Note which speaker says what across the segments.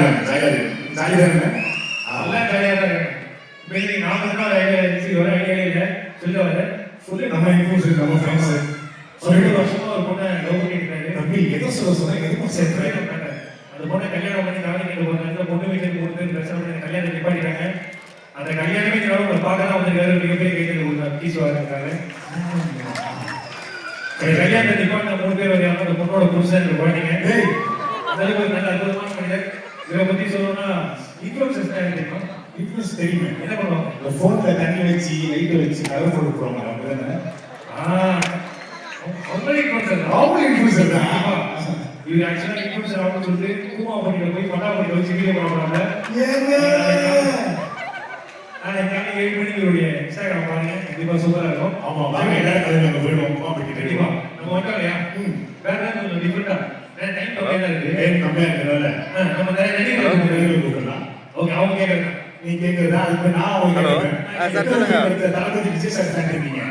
Speaker 1: இருங்க
Speaker 2: எல்லாம் ஜாலியா தான் இருக்காங்க இப்போ இன்னைக்கு நாற்பது நாள் ஐடியா இருந்துச்சு ஒரு ஐடியா இல்லை. சொல்ல வர
Speaker 1: சொல்லி நம்ம இன்ஃபுளுசர் நம்ம ஃப்ரெண்ட்ஸ்
Speaker 2: ரெண்டு வருஷமா ஒரு பொண்ணை லவ் பண்ணிட்டு
Speaker 1: தம்பி எதோ சொல்ல சொன்னா எதுவும் சேர்க்கிறேன்
Speaker 2: அந்த பொண்ணை கல்யாணம் பண்ணி தாலி கட்ட நேரத்துல பொண்ணு வீட்டுக்கு பேர் பிரச்சனை பண்ணி கல்யாணம் நிப்பாட்டிட்டாங்க. அந்த கல்யாணமே உங்களை பார்க்க தான் வந்திருக்காரு. மிகப்பெரிய கைத்தறி கொடுத்தாரு இருக்காரு அந்த கல்யாணத்தை நிப்பாட்டின மூணு பேர் வரையாம அந்த பொண்ணோட புருஷன் குழந்தைங்க. அளவுக்கு ஒரு நல்ல அற்புதமான இவரை பத்தி சொல்லணும்னா இன்ஃபுளுசஸ் தான் தெரியுமா.
Speaker 1: இன்ஃபுளுஸ் தெரியுமே.
Speaker 2: என்ன பண்ணுவாங்க?
Speaker 1: இந்த போன்ல தண்ணி வச்சு லைட் வச்சு கலர் போட்டு போடுவாங்க அவங்க தானே
Speaker 2: ஆஹ் அவங்களே இன்ஃபுளுசர்
Speaker 1: அவங்க இன்ஃபுளுசர் தான்.
Speaker 2: இது ஆக்சுவலா இன்ஃபுளுசர் ஆகணும்னு சொல்லிட்டு கூமா பண்ணிட்டு போய் பட்டா பண்ணி வச்சு வீடியோ
Speaker 1: ஏங்க!
Speaker 2: நாளைக்கு காலை ஏழு மணிக்கு இவருடைய இன்ஸ்டாகிராம் பாருங்க. கண்டிப்பா சூப்பரா இருக்கும்.
Speaker 1: ஆமா வாங்க எல்லாரும் கலந்து அங்க போயிடுவோம்.
Speaker 2: கண்டிப்பா. நம்ம மட்டும் இல்லையா? இருக்கு
Speaker 1: ஏன் கம்மியா இருக்கிறதால
Speaker 2: நம்ம நிறைய நடிகர்கள்
Speaker 1: கூப்பிடலாம்
Speaker 2: ஓகே அவங்க கேக்குறாங்க
Speaker 1: நீ கேக்குறதா இப்ப நான்
Speaker 3: சொல்லுங்க.
Speaker 1: அடுத்த தளபதி விஜய் சார் fan இருக்கீங்க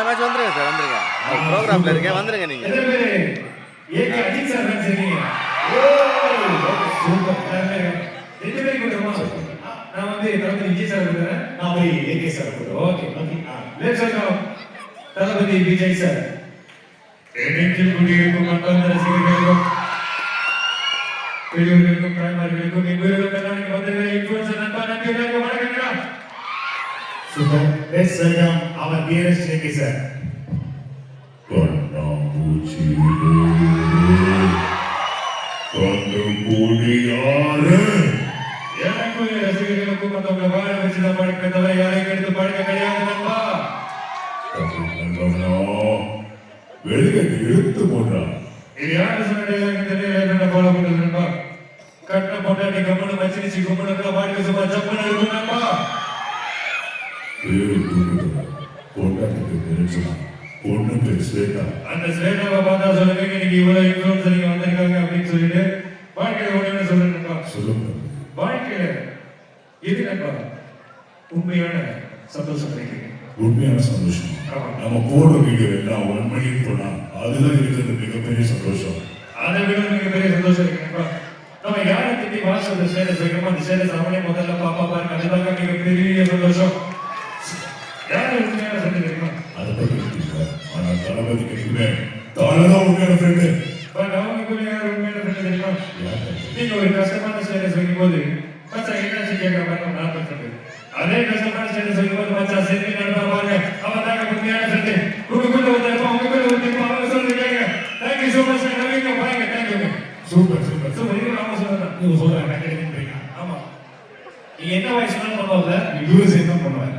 Speaker 3: மேட்ச் வந்துருங்க சார் வந்துருங்க ப்ரோக்ராம்ல இருக்கேன் வந்துருங்க நீங்க
Speaker 2: எத்தனை பேரு ஏகே அஜித் சார் ஃபேன்ஸ் இருக்கீங்க சூப்பர் எல்லாருமே இருக்காங்க. ரெண்டு பேரும் கூட்டமா நான் வந்து தளபதி விஜய் சார் இருக்கிறேன்
Speaker 1: நான் போய் ஏகே சார் கூப்பிடுறேன்.
Speaker 2: Okay
Speaker 1: okay ah.
Speaker 2: Let's welcome Thalapathy Vijay sir நெஞ்சில் குடியிருக்கும் மக்கள் வீரர்களுக்கும் எல்லாம் இங்க வந்திருக்கிற influencer நண்பா, நன்றி, நன்றி, வணக்கம்டா.
Speaker 1: சூப்பர் லெட்ஸ் வெல்கம் அவர் டியரஸ்ட் ஏகே சார்
Speaker 2: எனக்கும் என் ரசிகர்களுக்கும் மத்தவங்களை வாழ வச்சுதான் பழக்கம் தவிர யாரையும் எடுத்து பழக்கம் கிடையாது நண்பா.
Speaker 4: வெளியே இழுத்து போட்டான்
Speaker 2: இது யாரு சொன்ன dialogue ன்னு தெரியல, என்னடா follow பண்றது நண்பா? பாட்டுக்கு சும்மா ஜம்முனு இருக்கும் நண்பா.
Speaker 4: பேரு தூக்குது பொண்டாட்டிக்கு தெரிஞ்சுனா பொண்ணு பேர் ஸ்வேதா.
Speaker 2: அந்த ஸ்வேதாவை பார்த்தா சொல்லுங்க இன்னைக்கு இவ்வளவு influencer இங்க வந்திருக்காங்க அப்படின்னு சொல்லிட்டு வாழ்க்கையில ஒண்ணு நண்பா.
Speaker 4: சொல்லுங்க.
Speaker 2: வாழ்க்கையில இது நண்பா உண்மையான சந்தோஷம் கிடைக்குது.
Speaker 4: உண்மையான சந்தோஷம். நம்ம போடுற வீடியோ எல்லாம் ஒன் மணிக்கு போனா அதுதான் இருக்கிறது மிகப்பெரிய சந்தோஷம்.
Speaker 2: அதை விட மிகப்பெரிய சந்தோஷம் இருக்கு. திட்டி வாட்ஸ்அப்ல ஸ்டேட்டஸ் வைக்கிறோமோ அந்த ஸ்டேட்டஸ் அவனே முதல்ல பாப்பா பாருங்க அதுதாங்க மிகப்பெரிய சந்தோஷம் யாரு உண்மையான ஃப்ரெண்டு தெரியுமா
Speaker 4: அதை பத்தி தெரியல. ஆனா தளபதிக்கு இனிமே தானதான் உண்மையான ஃப்ரெண்டு
Speaker 2: பட் அவங்களுக்குள்ள யார் உண்மையான ஃப்ரெண்டு தெரியுமா நீங்க ஒரு கஷ்டமான என்னாச்சு நான் அதே சரி
Speaker 1: நீங்க சொல்றாங்க நான்
Speaker 2: ஆமா. நீ என்ன வயசுனாலும் பண்ணுவாங்க
Speaker 1: இவரு சேர்ந்து பண்ணுவாங்க